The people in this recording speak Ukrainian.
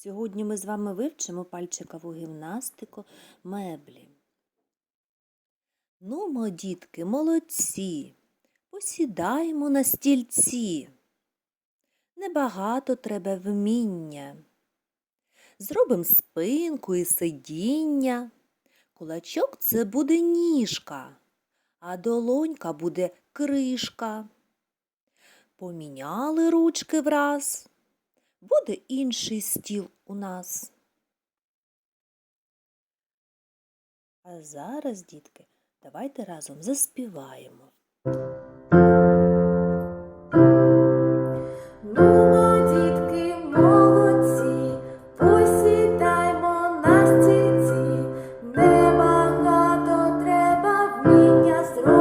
Сьогодні ми з вами вивчимо пальчикову гімнастику меблі. Нумо, дітки, молодці, посідаємо на стільці. Небагато треба вміння. Зробимо спинку і сидіння. Кулачок це буде ніжка, а долонька буде кришка. Поміняли ручки враз, буде інший стіл у нас. А зараз, дітки, давайте разом заспіваємо. Ну, ну, Небагато треба вміння зробити.